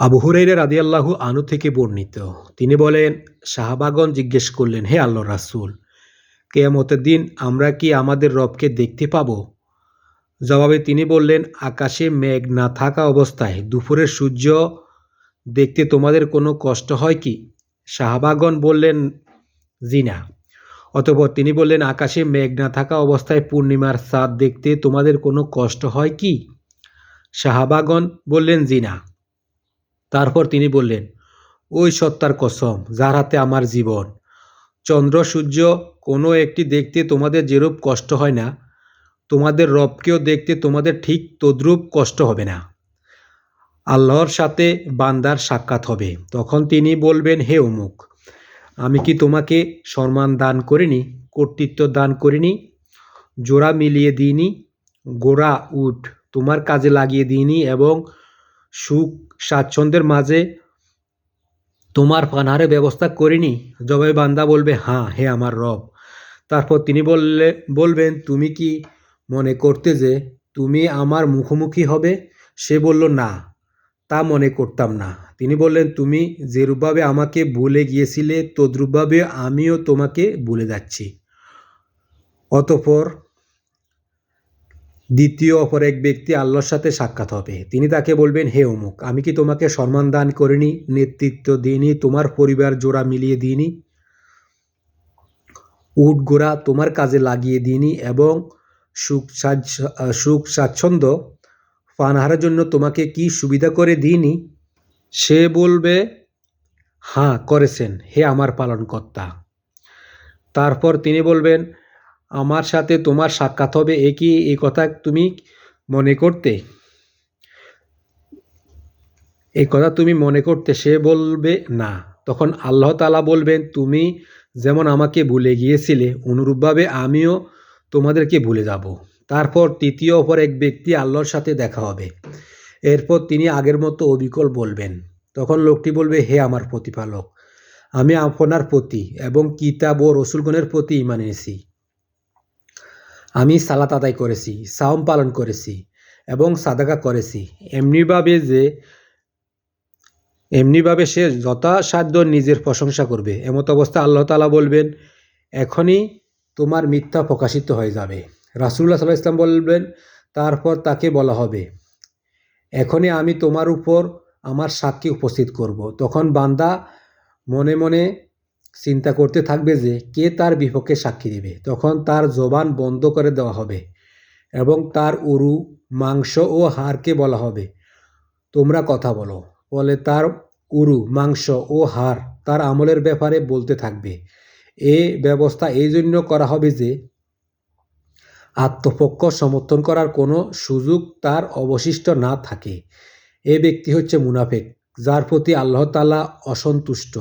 আবু হুরাইরা রাদিয়াল্লাহু আনু থেকে বর্ণিত। তিনি বলেন শাহবাগন জিজ্ঞেস করলেন, হে আল্লাহ রাসূল, কেয়ামতের দিন আমরা কি আমাদের রবকে দেখতে পাবো? জবাবে তিনি বললেন, আকাশে মেঘ না থাকা অবস্থায় দুপুরের সূর্য দেখতে তোমাদের কোনো কষ্ট হয় কি? শাহবাগন বললেন, জিনা। অতপর তিনি বললেন, আকাশে মেঘ না থাকা অবস্থায় পূর্ণিমার চাঁদ দেখতে তোমাদের কোনো কষ্ট হয় কি? শাহবাগন বললেন জি না তারপর তিনি বললেন, ওই সত্তার কসম, যার হাতে আমার জীবন। চন্দ্র, সূর্য, কোনো একটি দেখতে তোমাদের যেরূপ কষ্ট হয় না, তোমাদের রবকেও দেখতে তোমাদের ঠিক তদ্রূপ কষ্ট হবে না। আল্লাহর সাথে বান্দার সাক্ষাৎ হবে। তখন তিনি বলবেন, হে অমুক, আমি কি তোমাকে সম্মান দান করিনি, কর্তৃত্ব দান করিনি, জোড়া মিলিয়ে দিইনি, গোড়া উঠ তোমার কাজে লাগিয়ে দিইনি এবং সুখ স্বাচ্ছন্দ্যের মাঝে তোমার পানাহারে ব্যবস্থা করিনি? জবাই বান্দা বলবে হ্যাঁ হে আমার রব। তারপর তিনি বললে, বলবেন, তুমি কি মনে করতে যে তুমি আমার মুখোমুখি হবে? সে বলল, না, তা মনে করতাম না। তিনি বললেন, তুমি যেরূপভাবে আমাকে ভুলে গিয়েছিলে, তদ্রূপভাবে আমিও তোমাকে ভুলে যাচ্ছি। অতঃপর দ্বিতীয় অপর এক ব্যক্তি আল্লাহর সাথে সাক্ষাৎ হবে। তিনি তাকে বলবেন, হে অমুক, আমি কি তোমাকে সম্মান দান করিনি, নেতৃত্ব দিইনি, তোমার পরিবার জোড়া মিলিয়ে দিইনি? উট গোড়া তোমার কাজে লাগিয়ে দিইনি এবং সুখ সুখ স্বাচ্ছন্দ্য পানাহারের জন্য তোমাকে কি সুবিধা করে দিইনি? সে বলবে হ্যাঁ করেছেন। হে আমার পালনকর্তা। তারপর তিনি বলবেন আমার সাথে তোমার সাক্ষাৎ হবে এ কি এই কথা তুমি মনে করতে? এই কথা তুমি মনে করতে? সে বলবে, না। তখন আল্লাহ তালা বলবেন, তুমি যেমন আমাকে ভুলে গিয়েছিলে, অনুরূপভাবে আমিও তোমাদেরকে ভুলে যাব। তারপর তৃতীয় অপর এক ব্যক্তি আল্লাহর সাথে দেখা হবে। এরপর তিনি আগের মতো অবিকল বলবেন। তখন লোকটি বলবে, হে আমার প্রতিপালক, আমি আপনার প্রতি এবং কিতাব ও রসুলগণের প্রতি ইমান এনেছি। আমি সালাত আদায় করেছি, সাওম পালন করেছি এবং সাদাকা করেছি। এমনিভাবে যে, এমনিভাবে সে যথাসাধ্য নিজের প্রশংসা করবে। এমত অবস্থা আল্লাহ তালা বলবেন, এখনই তোমার মিথ্যা প্রকাশিত হয়ে যাবে। রাসুল্লাহ সাল্লাহ ইসলাম বলবেন, তারপর তাকে বলা হবে, এখনই আমি তোমার উপর আমার সাক্ষী উপস্থিত করব। তখন বান্দা মনে মনে চিন্তা করতে থাকবে যে কে তার বিপক্ষে সাক্ষী দেবে। তখন তার জবান বন্ধ করে দেওয়া হবে এবং তার উরু, মাংস ও হাড়কে বলা হবে। তোমরা কথা বলো। বলে তার উরু, মাংস ও হাড় তার আমলের ব্যাপারে বলতে থাকবে। এ ব্যবস্থা এই জন্য করা হবে যে আত্মপক্ষ সমর্থন করার কোনো সুযোগ তার অবশিষ্ট না থাকে। এ ব্যক্তি হচ্ছে মুনাফেক, যার প্রতি আল্লাহ তালা অসন্তুষ্ট।